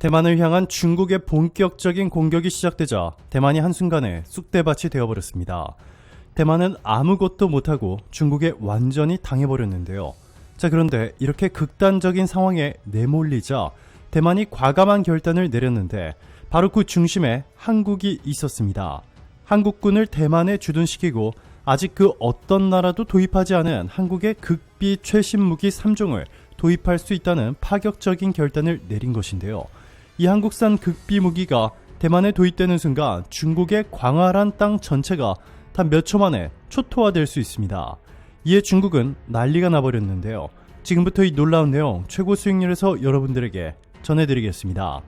대만을 향한 중국의 본격적인 공격이 시작되자 대만이 한순간에 쑥대밭이 되어버렸습니다. 대만은 아무것도 못하고 중국에 완전히 당해버렸는데요. 자, 그런데 이렇게 극단적인 상황에 내몰리자 대만이 과감한 결단을 내렸는데 바로 그 중심에 한국이 있었습니다. 한국군을 대만에 주둔시키고 아직 그 어떤 나라도 도입하지 않은 한국의 극비 최신 무기 3종을 도입할 수 있다는 파격적인 결단을 내린 것인데요. 이 한국산 극비 무기가 대만에 도입되는 순간 중국의 광활한 땅 전체가 단 몇 초 만에 초토화될 수 있습니다. 이에 중국은 난리가 나버렸는데요. 지금부터 이 놀라운 내용 최고 수익률에서 여러분들에게 전해드리겠습니다.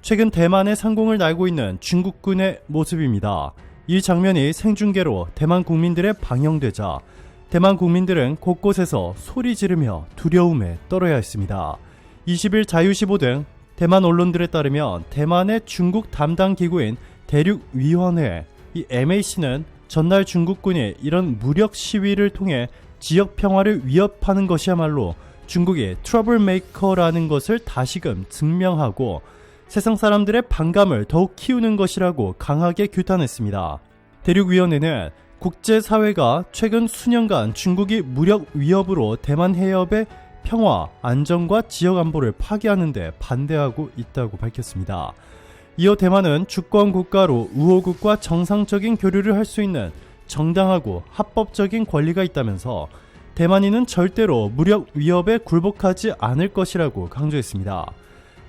최근 대만의 상공을 날고 있는 중국군의 모습입니다. 이 장면이 생중계로 대만 국민들의 방영되자 대만 국민들은 곳곳에서 소리 지르며 두려움에 떨어야 했습니다. 20일 자유시보 등 대만 언론들에 따르면 대만의 중국 담당 기구인 대륙위원회 이 MAC는 전날 중국군이 이런 무력 시위를 통해 지역 평화를 위협하는 것이야말로 중국이 트러블 메이커라는 것을 다시금 증명하고 세상 사람들의 반감을 더욱 키우는 것이라고 강하게 규탄했습니다. 대륙위원회는 국제사회가 최근 수년간 중국이 무력 위협으로 대만 해협의 평화, 안정과 지역 안보를 파괴하는 데 반대하고 있다고 밝혔습니다. 이어 대만은 주권 국가로 우호국과 정상적인 교류를 할 수 있는 정당하고 합법적인 권리가 있다면서 대만인은 절대로 무력 위협에 굴복하지 않을 것이라고 강조했습니다.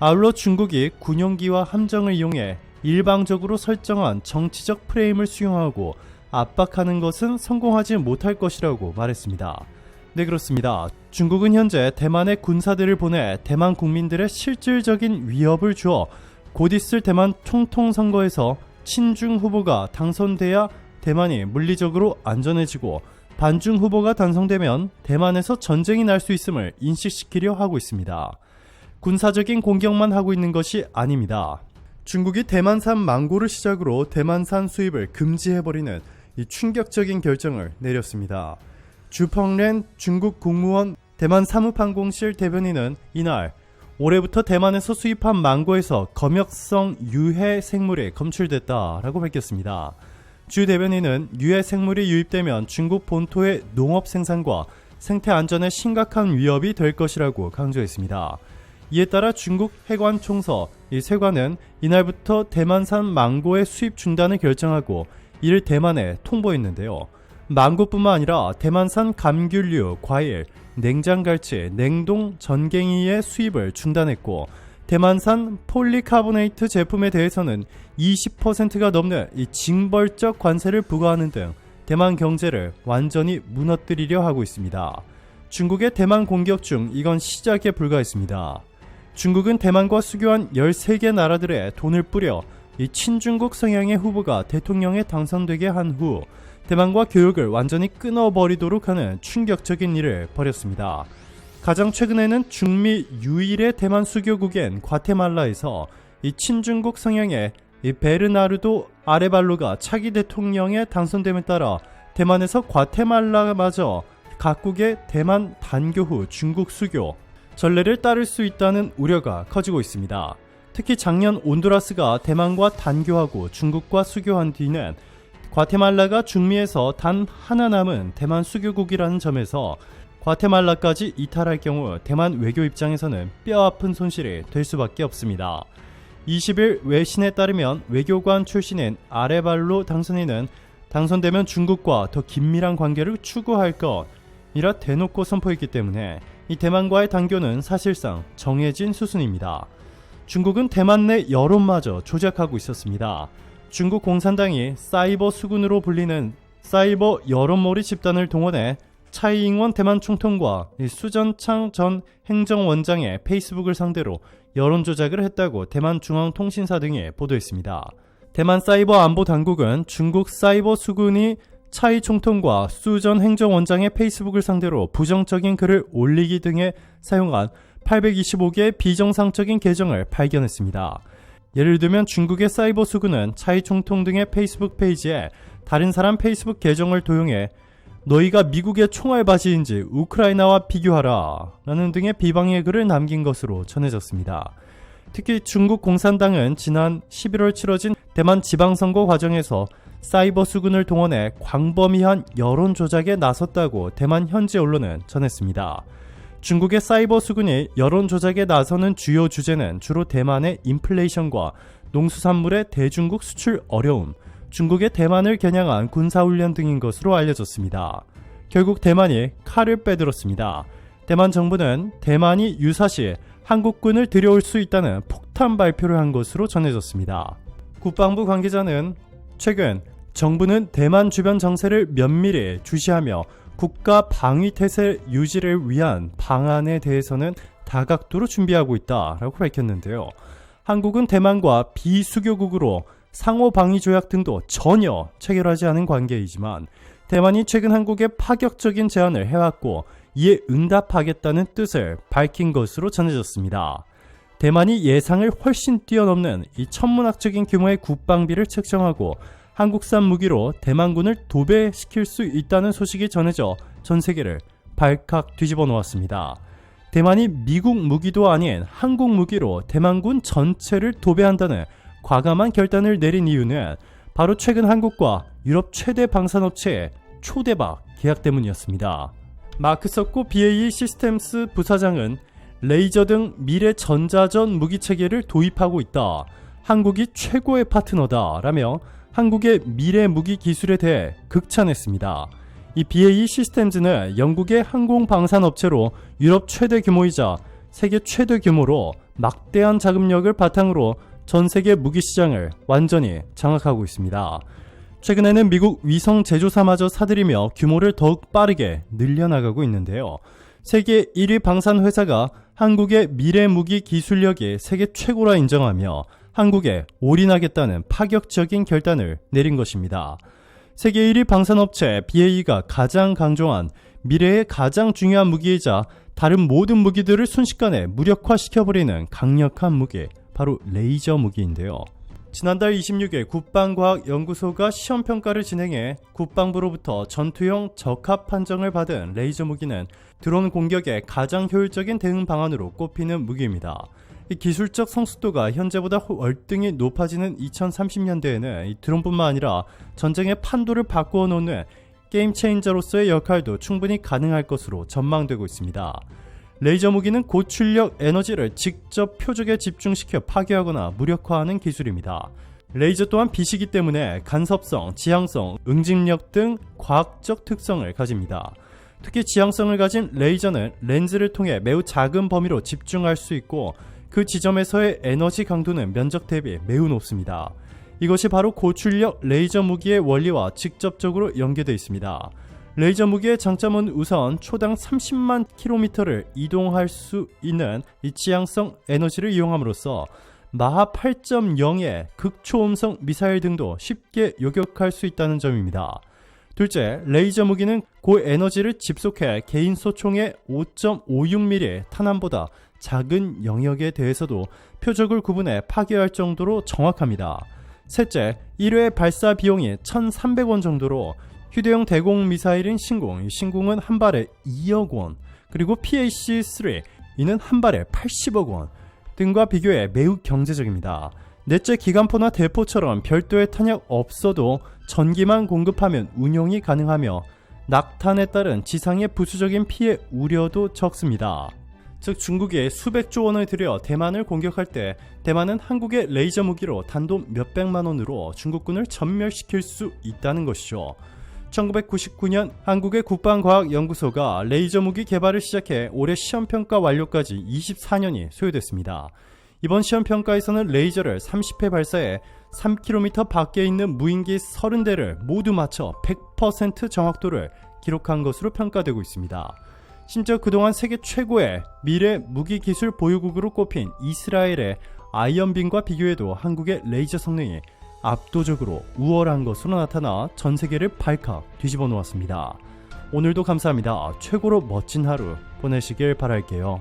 아울러 중국이 군용기와 함정을 이용해 일방적으로 설정한 정치적 프레임을 수용하고 압박하는 것은 성공하지 못할 것이라고 말했습니다. 네, 그렇습니다. 중국은 현재 대만의 군사들을 보내 대만 국민들의 실질적인 위협을 주어 곧 있을 대만 총통 선거에서 친중 후보가 당선돼야 대만이 물리적으로 안전해지고 반중 후보가 당선되면 대만에서 전쟁이 날 수 있음을 인식시키려 하고 있습니다. 군사적인 공격만 하고 있는 것이 아닙니다. 중국이 대만산 망고를 시작으로 대만산 수입을 금지해버리는 이 충격적인 결정을 내렸습니다. 주펑렌 중국 국무원 대만 사무판공실 대변인은 이날 올해부터 대만에서 수입한 망고에서 검역성 유해 생물이 검출됐다라고 밝혔습니다. 주 대변인은 유해 생물이 유입되면 중국 본토의 농업 생산과 생태 안전에 심각한 위협이 될 것이라고 강조했습니다. 이에 따라 중국 해관 총서 이 세관은 이날부터 대만산 망고의 수입 중단을 결정하고 이를 대만에 통보했는데요. 망고뿐만 아니라 대만산 감귤류, 과일, 냉장갈치, 냉동 전갱이의 수입을 중단했고 대만산 폴리카보네이트 제품에 대해서는 20%가 넘는 이 징벌적 관세를 부과하는 등 대만 경제를 완전히 무너뜨리려 하고 있습니다. 중국의 대만 공격 중 이건 시작에 불과했습니다. 중국은 대만과 수교한 13개 나라들의 돈을 뿌려 이 친중국 성향의 후보가 대통령에 당선되게 한 후 대만과 교역을 완전히 끊어버리도록 하는 충격적인 일을 벌였습니다. 가장 최근에는 중미 유일의 대만 수교국인 과테말라에서 이 친중국 성향의 이 베르나르도 아레발로가 차기 대통령에 당선됨에 따라 대만에서 과테말라마저 각국의 대만 단교 후 중국 수교 전례를 따를 수 있다는 우려가 커지고 있습니다. 특히 작년 온두라스가 대만과 단교하고 중국과 수교한 뒤는 과테말라가 중미에서 단 하나 남은 대만 수교국이라는 점에서 과테말라까지 이탈할 경우 대만 외교 입장에서는 뼈아픈 손실이 될 수밖에 없습니다. 20일 외신에 따르면 외교관 출신인 아레발로 당선인은 당선되면 중국과 더 긴밀한 관계를 추구할 것이라 대놓고 선포했기 때문에 이 대만과의 단교는 사실상 정해진 수순입니다. 중국은 대만 내 여론마저 조작하고 있었습니다. 중국 공산당이 사이버 수군으로 불리는 사이버 여론몰이 집단을 동원해 차이잉원 대만 총통과 수전창 전 행정원장의 페이스북을 상대로 여론 조작을 했다고 대만 중앙통신사 등이 보도했습니다. 대만 사이버 안보 당국은 중국 사이버 수군이 차이 총통과 수 전 행정원장의 페이스북을 상대로 부정적인 글을 올리기 등에 사용한 825개의 비정상적인 계정을 발견했습니다. 예를 들면 중국의 사이버 수군은 차이 총통 등의 페이스북 페이지에 다른 사람 페이스북 계정을 도용해 너희가 미국의 총알바지인지 우크라이나와 비교하라 라는 등의 비방의 글을 남긴 것으로 전해졌습니다. 특히 중국 공산당은 지난 11월 치러진 대만 지방선거 과정에서 사이버 수군을 동원해 광범위한 여론 조작에 나섰다고 대만 현지 언론은 전했습니다. 중국의 사이버 수군이 여론 조작에 나서는 주요 주제는 주로 대만의 인플레이션과 농수산물의 대중국 수출 어려움, 중국의 대만을 겨냥한 군사훈련 등인 것으로 알려졌습니다. 결국 대만이 칼을 빼들었습니다. 대만 정부는 대만이 유사시 한국군을 들여올 수 있다는 폭탄 발표를 한 것으로 전해졌습니다. 국방부 관계자는 최근 정부는 대만 주변 정세를 면밀히 주시하며 국가 방위 태세 유지를 위한 방안에 대해서는 다각도로 준비하고 있다라고 밝혔는데요. 한국은 대만과 비수교국으로 상호 방위 조약 등도 전혀 체결하지 않은 관계이지만 대만이 최근 한국에 파격적인 제안을 해왔고 이에 응답하겠다는 뜻을 밝힌 것으로 전해졌습니다. 대만이 예상을 훨씬 뛰어넘는 이 천문학적인 규모의 국방비를 책정하고 한국산 무기로 대만군을 도배시킬 수 있다는 소식이 전해져 전 세계를 발칵 뒤집어 놓았습니다. 대만이 미국 무기도 아닌 한국 무기로 대만군 전체를 도배한다는 과감한 결단을 내린 이유는 바로 최근 한국과 유럽 최대 방산업체의 초대박 계약 때문이었습니다. 마크 서코 BAE 시스템스 부사장은 레이저 등 미래 전자전 무기 체계를 도입하고 있다. 한국이 최고의 파트너다. 라며 한국의 미래 무기 기술에 대해 극찬했습니다. 이 BAE 시스템즈는 영국의 항공 방산 업체로 유럽 최대 규모이자 세계 최대 규모로 막대한 자금력을 바탕으로 전 세계 무기 시장을 완전히 장악하고 있습니다. 최근에는 미국 위성 제조사마저 사들이며 규모를 더욱 빠르게 늘려나가고 있는데요. 세계 1위 방산 회사가 한국의 미래 무기 기술력이 세계 최고라 인정하며 한국에 올인하겠다는 파격적인 결단을 내린 것입니다. 세계 1위 방산업체 BAE가 가장 강조한 미래의 가장 중요한 무기이자 다른 모든 무기들을 순식간에 무력화시켜버리는 강력한 무기, 바로 레이저 무기인데요. 지난달 26일 국방과학연구소가 시험평가를 진행해 국방부로부터 전투용 적합 판정을 받은 레이저 무기는 드론 공격에 가장 효율적인 대응 방안으로 꼽히는 무기입니다. 이 기술적 성숙도가 현재보다 월등히 높아지는 2030년대에는 이 드론뿐만 아니라 전쟁의 판도를 바꾸어 놓는 게임 체인저로서의 역할도 충분히 가능할 것으로 전망되고 있습니다. 레이저 무기는 고출력 에너지를 직접 표적에 집중시켜 파괴하거나 무력화하는 기술입니다. 레이저 또한 빛이기 때문에 간섭성, 지향성, 응집력 등 과학적 특성을 가집니다. 특히 지향성을 가진 레이저는 렌즈를 통해 매우 작은 범위로 집중할 수 있고 그 지점에서의 에너지 강도는 면적 대비 매우 높습니다. 이것이 바로 고출력 레이저 무기의 원리와 직접적으로 연계되어 있습니다. 레이저 무기의 장점은 우선 초당 30만 킬로미터를 이동할 수 있는 이 지향성 에너지를 이용함으로써 마하 8.0의 극초음속 미사일 등도 쉽게 요격할 수 있다는 점입니다. 둘째, 레이저 무기는 고에너지를 집속해 개인 소총의 5.56mm 탄환보다 작은 영역에 대해서도 표적을 구분해 파괴할 정도로 정확합니다. 셋째, 1회 발사 비용이 1,300원 정도로 휴대용 대공 미사일인 신공, 신공은 한 발에 2억 원, 그리고 PAC-3 이는 한 발에 80억 원 등과 비교해 매우 경제적입니다. 넷째 기관포나 대포처럼 별도의 탄약 없어도 전기만 공급하면 운용이 가능하며 낙탄에 따른 지상의 부수적인 피해 우려도 적습니다. 즉 중국이 수백조 원을 들여 대만을 공격할 때 대만은 한국의 레이저 무기로 단돈 몇백만 원으로 중국군을 전멸시킬 수 있다는 것이죠. 1999년 한국의 국방과학연구소가 레이저 무기 개발을 시작해 올해 시험평가 완료까지 24년이 소요됐습니다. 이번 시험평가에서는 레이저를 30회 발사해 3km 밖에 있는 무인기 30대를 모두 맞춰 100% 정확도를 기록한 것으로 평가되고 있습니다. 심지어 그동안 세계 최고의 미래 무기 기술 보유국으로 꼽힌 이스라엘의 아이언빈과 비교해도 한국의 레이저 성능이 압도적으로 우월한 것으로 나타나 전 세계를 발칵 뒤집어 놓았습니다. 오늘도 감사합니다. 최고로 멋진 하루 보내시길 바랄게요.